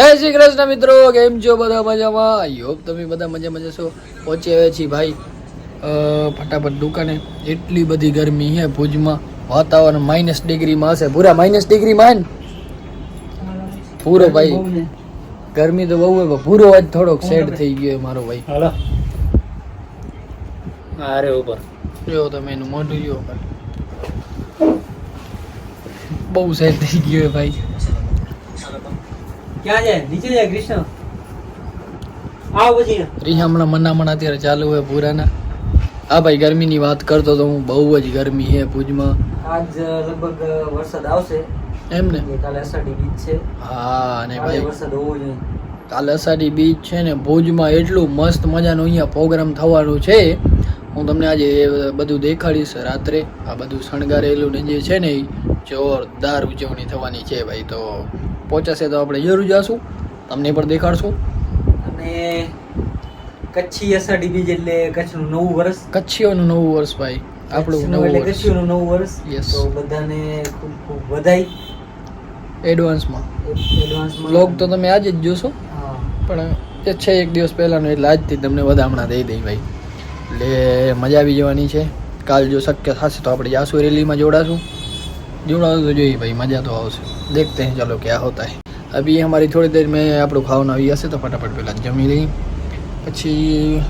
જય શ્રી કૃષ્ણ મિત્રો કેમ છો બધા મજામાં? યોગ તમે બધા મજા મજા છો. પહોંચી આવ્યા છીએ ભાઈ ફટાફટ દુકાને. એટલી બધી ગરમી છે ભુજમાં. વાતાવરણ માઇનસ ડિગ્રીમાં હશે. પૂરા માઇનસ ડિગ્રીમાં હે ને? પૂરો ભાઈ. ગરમી તો બહુ હોય પણ પૂરો આજ થોડોક સેડ થઈ ગયો મારો ભાઈ. હાલો. અરે ઉપર જો તમે એનું મોઢું જો બહુ સેડ થઈ ગયો ભાઈ. ક્યાં જાય? નીચે જાય કૃષ્ણ? આવ પછી રીહ હમણાં અત્યારે ચાલુ હોય પૂરાના. હા ભાઈ ગરમીની વાત કરતો તો હું બહુ જ ગરમી છે ભુજમાં. આજ લગભગ વરસાદ આવશે. એમ ને? કાલે અષાઢી બીજ છે. હા અને ભાઈ વરસાદ હોવો જોઈએ. કાલે અષાઢી બીચ છે ને ભુજમાં એટલું મસ્ત મજાનું અહીંયા પ્રોગ્રામ થવાનું છે. હું તમને આજે બધું દેખાડીશ રાત્રે. આ બધું શણગારેલું ને જે છે ને એ જોરદાર ઉજવણી થવાની છે ભાઈ તો પહોંચાશે તો આપણે જરૂર જશું. તમને પણ દેખાડશું. અને કચ્છી અષાઢી બીજ એટલે કચ્છનું નવું વર્ષ. કચ્છીઓનું નવું વર્ષ ભાઈ આપણું નવું એટલે વર્ષ. કચ્છીઓનું નવું વર્ષ. યસ તો બધાને ખૂબ ખૂબ વધાઈ એડવાન્સમાં એડવાન્સમાં લોગ તો તમે આજે જ જોશો. પણ એ છે એક દિવસ પહેલાંનું એટલે આજથી તમને બધા હમણાં દઈ દઈ ભાઈ. એટલે મજા આવી જવાની છે. કાલ જો શક્ય થશે તો આપણે જાસુ રેલીમાં જોડાશું. જોડાવું તો જોઈએ ભાઈ મજા તો આવશે દેખતે हैं चलो क्या होता है अभी हमारी थोड़ी देर में આપણું ખાવાનું આવી જશે તો ફટાફટ પહેલાં જમી લઈ પછી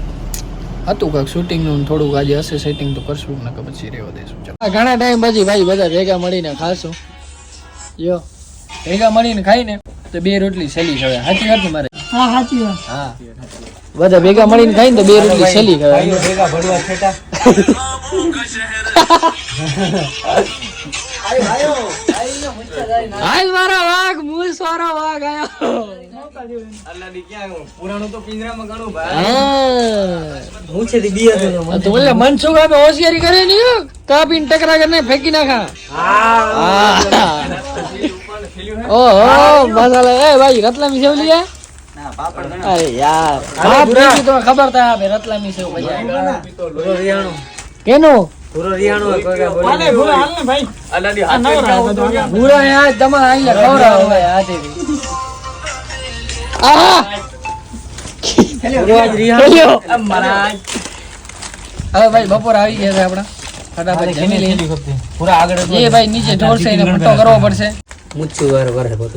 હતું કાંઈક શૂટિંગનું થોડુંક આજે હશે સેટિંગ તો કરશું ને પછી રહેવા દઈશું ચાલો ઘણા ટાઈમ પછી ભાઈ બધા ભેગા મળીને ખાશું યો ભેગા મળીને ખાઈને તો બે રોટલી સેલી ખવાય સાચી વાત ને મારે હા સાચી વાત હા બધા ભેગા મળીને ખાઈને તો બે રોટલી સેલી ભાઈઓ ખવાય ભેગા ભરવા છેટા હાલ મારા વાઘ મૂસ વાળો વાઘ આપે હોશિયારી કરે નહીં હો. કાપીને ટકરા કરીને ફેંકી નાખા. હા. ઓહો મસાલા એ ભાઈ રતલામી ના ઘણા અરે યાર ખબર થાય રતલામી રિયાણો. કેનું? પૂરો રિયાણો હોય કોઈ કાંઈ બોલી નહીં. અલ્લાડી હાથ પેટ ખાવું તો ક્યાં? પૂરો યાર તમારે અહીંયા ખવડાવો હવે હાથેથી આહા પૂરો આજ રિયાણો. બોલ્યો. આમ મહારાજ. હવે ભાઈ બપોર આવી ગયા છે આપણા ફટાફટ જમી લઈએ પૂરા આગળ જ એ ભાઈ નીચે ઢોળશે એને ફટો કરવો પડશે મૂછું વાર વરે પોતે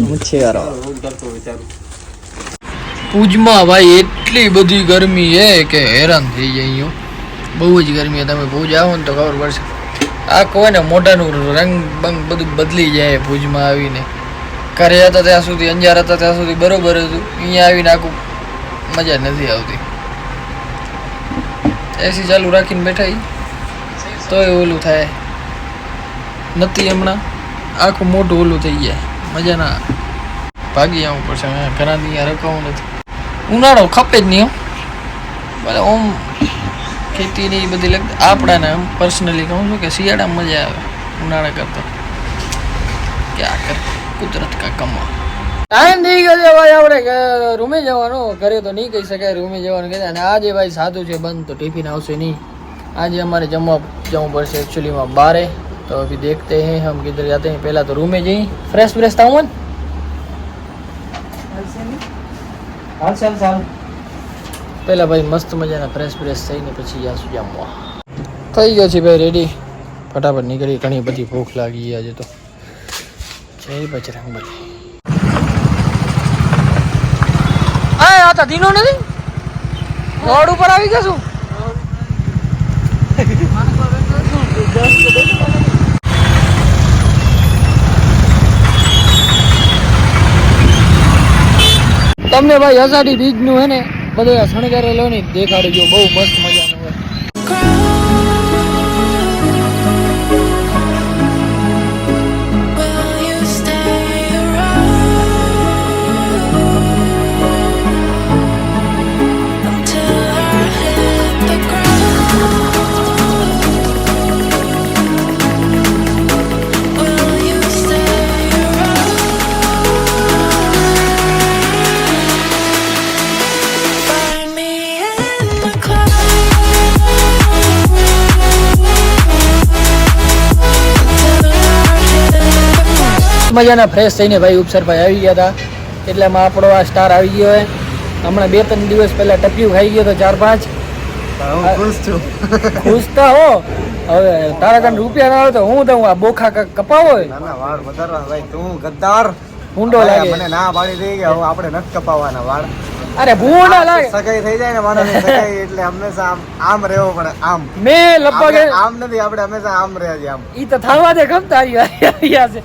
મૂછું વાર. ભુજમાં ભાઈ એટલી બધી ગરમી છે કે હેરાન થઈ જાય અહીંયા બહુ જ ગરમી છે તમે ભુજ આવો ને તો ખબર પડશે આ કોઈ ને, મોઢાનું રંગ બંગ બધું બદલી જાય ભુજમાં આવીને. ઘરે હતા ત્યાં સુધી, અંજાર હતા ત્યાં સુધી બરોબર હતું. અહીંયા આવીને આખું મજા નથી આવતી. એસી ચાલુ રાખીને બેઠા. તોય ઓલું થાય. નથી હમણાં. આખું મોટું ઓલું થઈ જાય. મજા ના ભાગી આવવું પડશે. ઘણા દી રખાવું નથી. ઉનાળો ખપે જ નહીં. ભલે ઓમ ખેતીની એ બધી લગ આપણાને આમ પર્સનલી કહું છું કે શિયાળામાં મજા આવે ઉનાળા કરતા ક્યાં કર કુદરત કા કમા ટાઈમ થઈ ગયો છે ભાઈ આપણે રૂમે જવાનો ઘરે તો નહીં કહી શકાય રૂમે જવાનું કહેતા અને આજે ભાઈ સાદું છે બંધ તો ટિફિન આવશે નહીં આજે અમારે જમવા જવું પડશે એકચ્યુઅલીમાં બારે તો અભી देखते हैं हम किधर जाते हैं पहला तो रूम में જઈ ફ્રેશ ફ્રેશ થાવું ને હાલ ચાલ ચાલ પહેલા ભાઈ મસ્ત મજાના ફ્રેશ ફ્રેશ થઈને પછી જાશું જમવા થઈ ગયો છે ભાઈ રેડી ફટાફટ નીકળી ઘણી બધી ભૂખ લાગી આજે તો. જય બજરંગ બલી. આ આ ધીનો નથી? રોડ ઉપર આવી ગયા શું તમને ભાઈ અષાઢી બીજનું હે ને બધું શણગારેલો ને દેખાડજો બહુ મસ્ત મજાનું મજાના ફ્રેશ થઈને ભાઈ ઉપસરભાઈ આવી ગયા હતા એટલામાં આપણો આ સ્ટાર આવી ગયો હમણાં બે ત્રણ દિવસ પહેલા ટપ્યું ખાઈ ગયો હતો ચાર પાંચ. ખુશ તો હો. હવે તારા કાન રૂપિયા ના આવે તો હું તો આ બોખા કપાવો ના ના વાળ વધારવા ભાઈ. તું ગદ્દાર. ઊંડો મને ના પાડી દે કે હવે આપણે નથી કપાવવાના વાળ. અરે ભૂ ના લાગે. સગાઈ થઈ જાય ને માણસ સગાઈ એટલે હંમેશા આમ આમ રહેવો પડે આમ. મેં લગભગ આમ નથી આપણે હંમેશા આમ રહ્યા છીએ આમ. ઈ તો થવા દે ગમતા આવ્યા છે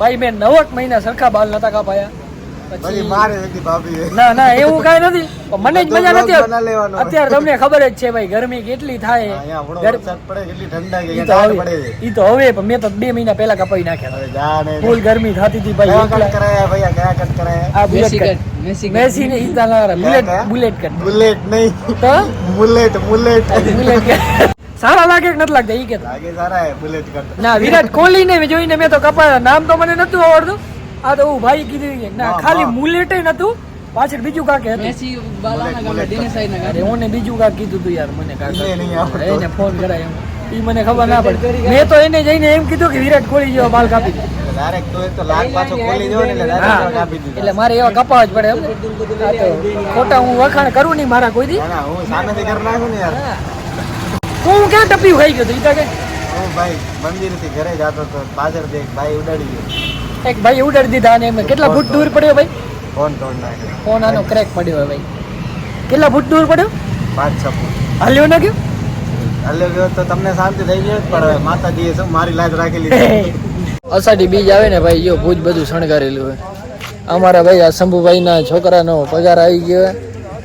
ભાઈ મેં નવક મહિના સરખા બાલ નતા કાપાયા. પછી પછી મારે એકલી ભાભી ના ના એવું કઈ નથી. મને જ મજા નથી. અત્યારે તમને ખબર જ છે ભાઈ ગરમી કેટલી થાય. અહીંયા હમણાં ગર- વરસાદ પડે કેટલી ઠંડા કે ઈ તો હવે છે ઈ તો હવે પણ મેં તો બે મહિના પહેલા કપાઈ નાખ્યા ફૂલ ગરમી થતી હતી ભાઈ બુલેટ કટ. મેસી ને ઈ બુલેટ બુલેટ બુલેટ નહીં. તો? Bullet bullet. બુલેટ સારા લાગે કે નથી લાગતા? ઈ કે લાગે સારા હે બુલેટ કરતા. ના વિરાટ કોહલી ને જોઈને મેં તો કપા નામ તો મને નતું આવડતું. આ તો હું ભાઈ કીધું કે ના ખાલી. મુલેટ નતું પાછળ બીજું કાંક હતું. મેસી બાલાના ગામે દિનેશ સાઈડના અરે ઓને બીજું કાંક કીધું તું યાર મને કાંક. એને નહીં આવડતું. એને ફોન કરાય. એમ ઈ મને ખબર ના પડે. મેં તો એને જઈને એમ કીધું કે વિરાટ કોહલી જેવો બાલ કાપી દે. ડાયરેક્ટ તો એ તો લાગ પાછો કોહલી જેવો ને એટલે ડાયરેક્ટ કાપી દીધા. એટલે મારે એવા કપાવા જ પડે એમ. તો ખોટા હું વખાણ કરું નહીં મારા કોઈ દી. ના ના હું સામેથી કરી નાખું ને યાર. હા. ક્યાં ટપી ખાઈ ગયો તો ઈ કે? હું ભાઈ મંદિરથી ઘરે જતો તો પાછળથી એક ભાઈ ઉડાડી ગયો. એક ભાઈ ઉડાડી દીધા અને એમ કેટલા ફૂટ દૂર પડ્યો ભાઈ? ફોન તોડ નાખ્યો ફોન આનો ક્રેક પડ્યો હોય ભાઈ. કેટલા ફૂટ દૂર પડ્યો? પાંચ છ ફૂટ. હાલ્યો ના ગયો? હાલ્યો ગયો તો તમને શાંતિ થઈ ગયો પણ માતાજીએ શું મારી લાજ રાખેલી છે. અષાઢી બીજ આવે ને ભાઈ જો ભૂજ બધું શણગારેલું હોય. અમારા ભાઈ આ શંભુભાઈના છોકરાનો પગાર આવી ગયો.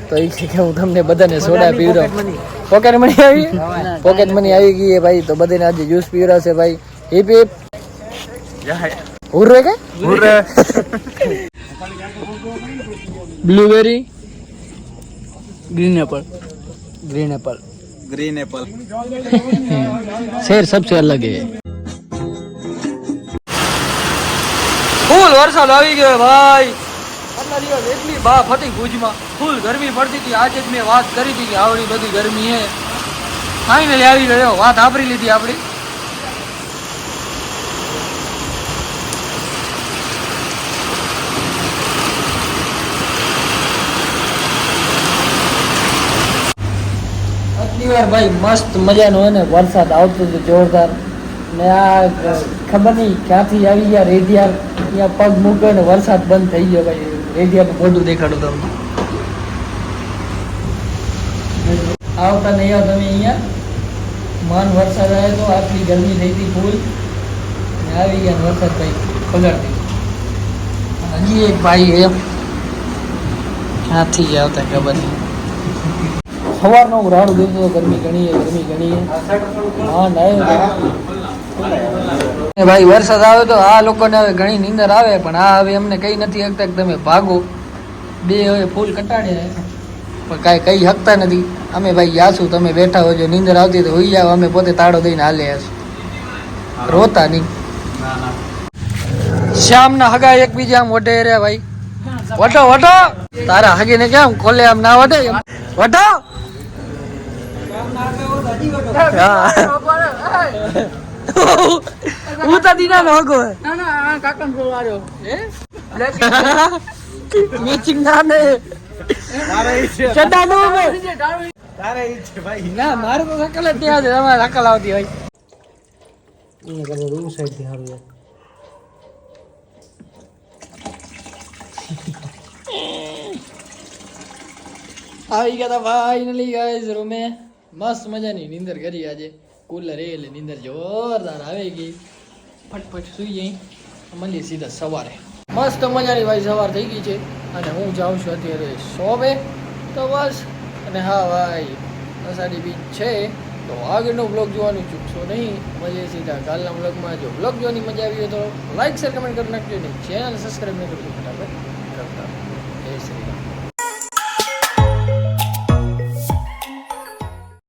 તો એ કે હું તમને બધાને સોડા પીવડાવું. પોકેટ મની આવી? પોકેટ મની આવી ગઈ છે ભાઈ તો બધાને આજે જ્યુસ પીવડાવશે ભાઈ. હિપ હિપ હુર્રે કે? Blueberry green apple green apple green apple share સબસે અલગ હે. ફૂલ વરસાદ આવી ગયો ભાઈ. આટલા દિવસ એટલી બાફ હતી ભુજમાં. ફૂલ ગરમી પડતી હતી. આજે જ મેં વાત કરી હતી કે આવડી બધી ગરમી હે. ફાઇનલી આવી ગયો. વાત આપરી લીધી આપણી. વાર ભાઈ, મસ્ત મજાનો હોય ને વરસાદ આવતો હતો જોરદાર. ને આ ખબર નહીં ક્યાંથી આવી ગયા રેડિયાર ત્યાં પગ મૂક્યો ને વરસાદ બંધ થઈ ગયો ભાઈ. રેડિયાનું મોઢું દેખાડું તમને. આવતા નહીં આવ તમે અહીંયા, માન વરસાદ આવ્યો તો આટલી ગરમી થઈ હતી ફૂલ આવી ગયા વરસાદ ભાઈ દીધો હજી એક ભાઈ એમ ક્યાંથી ગયા આવતા ખબર સવારનો હું રાડું દેતો ગરમી ઘણી ગરમી ઘણી હા, ના ભાઈ વરસાદ આવે તો આ લોકોને હવે ઘણી નીંદર આવે પણ આ હવે એમને કઈ નથી હકતા કે તમે ભાગો. બે હવે ફૂલ કટાડ્યા પણ કાંઈ કઈ હકતા નથી. અમે ભાઈ જાશું તમે બેઠા હોજો નીંદર આવતી તો હોઈ જાઓ અમે પોતે તાળો દઈને હાલે હશું રોતા નહીં. શ્યામના હગા એકબીજા આમ વઢે રે ભાઈ. વટો વટો તારા હગીને કેમ ખોલે આમ ના વઢે વટો હા. હું તો દીના નો હગો હે. ના ના આ કાકા નો આવ્યો મેચિંગ ના ને. ચડા નો મે તારે ઈ છે ભાઈ ના મારે તો સકલ જ ત્યાં છે તમારે સકલ આવતી હોય. રૂમ સાઈડથી સારું આવી ગયા તા ફાઇનલી ગાઈઝ રૂમે. મસ્ત મજાની નીંદર કરી આજે. કુલર એટલે નીંદર જોરદાર આવી ગઈ. ફટફટ સુઈ જઈ. મળીએ સીધા સવારે. મસ્ત મજાની ભાઈ સવાર થઈ ગઈ છે. અને હું જાઉં છું અત્યારે શોપે તો બસ. અને હા ભાઈ અસાડી બીચ છે. તો આગળનો બ્લોગ જોવાનું ચૂકશો નહીં. મળીએ સીધા કાલના બ્લોગમાં જો બ્લોગ જોવાની મજા આવી હોય તો લાઈક શેર કમેન્ટ કરી નાખજો. ને ચેનલ સબસ્ક્રાઈબ નહીં કરજો ફટાફટ કરતા જય શ્રી રામ.